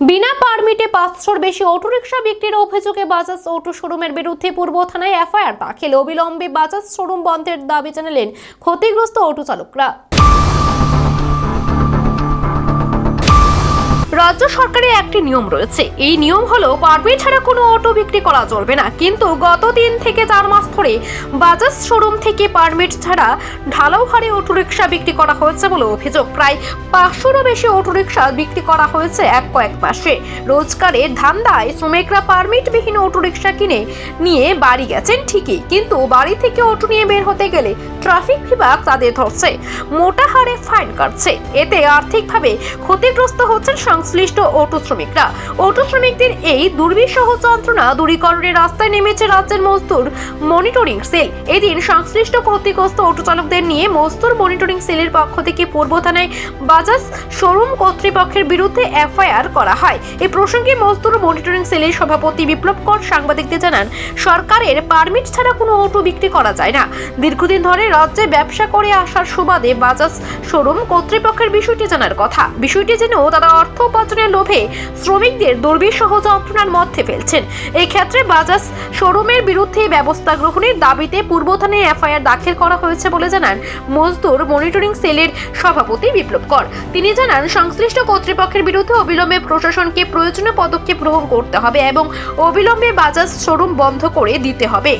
বিনা পারমিটে পাঁচশোর বেশি অটোরিকশা বিক্রির অভিযোগে বাজাজ অটো শোরুমের বিরুদ্ধে পূর্ব থানায় এফআইআর দাখিল। অবিলম্বে বাজাজ শোরুম বন্ধের দাবি জানালেন ক্ষতিগ্রস্ত অটো চালকরা রাজ্য সরকারের একটি নিয়ম রয়েছে। এই নিয়ম হলো, পারমিট ছাড়া কোনো অটো বিক্রি করা চলবে না। কিন্তু গত তিন থেকে চার মাস ধরে বাজাজ শোরুম থেকে পারমিট ছাড়া ঢালাও হারে অটোরিকশা বিক্রি করা হয়েছে বলে অভিযোগ। প্রায় পাঁচশোরও বেশি অটোরিকশা বিক্রি করা হয়েছে এক কয়েক মাসে। রোজগারের ধান্দায় শ্রমিকরা পারমিটবিহীন অটোরিকশা কিনে নিয়ে বাড়ি গেছেন ঠিকই, কিন্তু বাড়ি থেকে অটো নিয়ে বের হতে গেলে ট্রাফিক বিভাগ তাদের ধরছে। মোটা হারে ফাইন কাটছে। এতে আর্থিকভাবে ক্ষতিগ্রস্ত হচ্ছেন সংশ্লিষ্ট অটো শ্রমিকরা। অটো শ্রমিকদের এই দুর্বিষহ যন্ত্রণা দূরীকরণের রাস্তায় নেমেছে রাজ্যের মজদুর মনিটরিং সেল। এদিন সংশ্লিষ্ট ক্ষতিগ্রস্ত অটো চালকদের নিয়ে মজদুর মনিটরিং সেলের পক্ষ থেকে পূর্ব থানায় বাজাজ শোরুম কর্তৃপক্ষের বিরুদ্ধে এফআইআর করা হয়। এই প্রসঙ্গে মজদুর মনিটরিং সেলের সভাপতি বিপ্লব কর সাংবাদিকদের জানান, সরকারের পারমিট ছাড়া কোনো অটো বিক্রি করা যায় না। দীর্ঘদিন ধরে রাজ্যে ব্যবসা করে আসার সুবাদে বাজাজ শোরুম কর্তৃপক্ষের বিষয়টি জানার কথা। বিষয়টি জেনেও তারা অর্থ উপার্জনের লোভে শ্রমিকদের দুর্বিষহ যন্ত্রণার মধ্যে ফেলছেন। এই ক্ষেত্রে বাজাজ শোরুমের বিরুদ্ধে ব্যবস্থা গ্রহণের দাবিতে পূর্ব থানায় এফআইআর দাখিল করা হয়েছে বলে জানান মজদুর মনিটরিং সেলের সভাপতি বিপ্লব কর। তিনি জানান, সংশ্লিষ্ট কর্তৃপক্ষের বিরুদ্ধে অবিলম্বে প্রশাসনকে প্রয়োজনীয় পদক্ষেপ গ্রহণ করতে হবে এবং অবিলম্বে বাজাজ শোরুম বন্ধ করে দিতে হবে।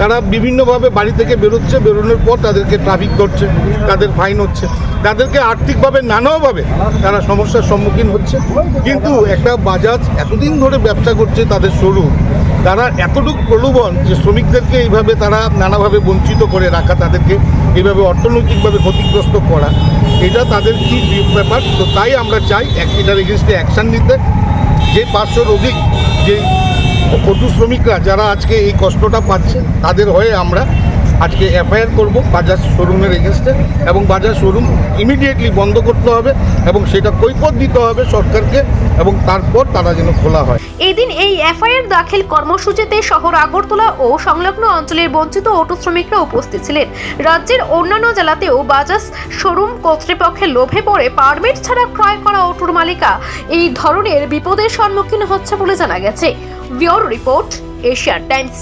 তারা বিভিন্নভাবে বাড়ি থেকে বেরোচ্ছে, বেরোনোর পর তাদেরকে ট্রাফিক ধরছে, তাদের ফাইন হচ্ছে। তাদেরকে আর্থিকভাবে, নানাভাবে তারা সমস্যার সম্মুখীন হচ্ছে। কিন্তু একটা বাজাজ এতদিন ধরে ব্যবসা করছে তাদের শোরুম তারা এতটুকু প্রলোভন যে শ্রমিকদেরকে এইভাবে তারা নানাভাবে বঞ্চিত করে রাখা, তাদেরকে এইভাবে অর্থনৈতিকভাবে ক্ষতিগ্রস্ত করা, এটা তাদের কি ব্যাপার? তো তাই আমরা চাই এক- এটার এগেনস্টে অ্যাকশান নিতে। যে পাঁচশোর অধিক যে পটু শ্রমিকরা যারা আজকে এই কষ্টটা পাচ্ছে তাদের হয়ে আমরা আজকে এফআইআর করব বাজাজ শোরুমের এগেনস্টে এবং বাজাজ শোরুম ইমিডিয়েটলি বন্ধ করতে হবে এবং সেটা কৈফত দিতে হবে সরকারকে এবং তারপর তারা যেন খোলা হয়। এদিন এই এফআইআর দাখিল কর্মসূচিতে শহর আগরতলা ও সংলগ্ন অঞ্চলের বঞ্চিত অটো শ্রমিকরা উপস্থিত ছিলেন। রাজ্যের অন্যান্য জেলাতেও বাজাজ শোরুম কর্তৃপক্ষের লোভে পড়ে পারমিট ছাড়া ক্রয় করা অটোর মালিকা। এই ধরনের বিপদের সম্মুখীন হচ্ছে বলে জানা গেছে। Bureau report, Asian Times.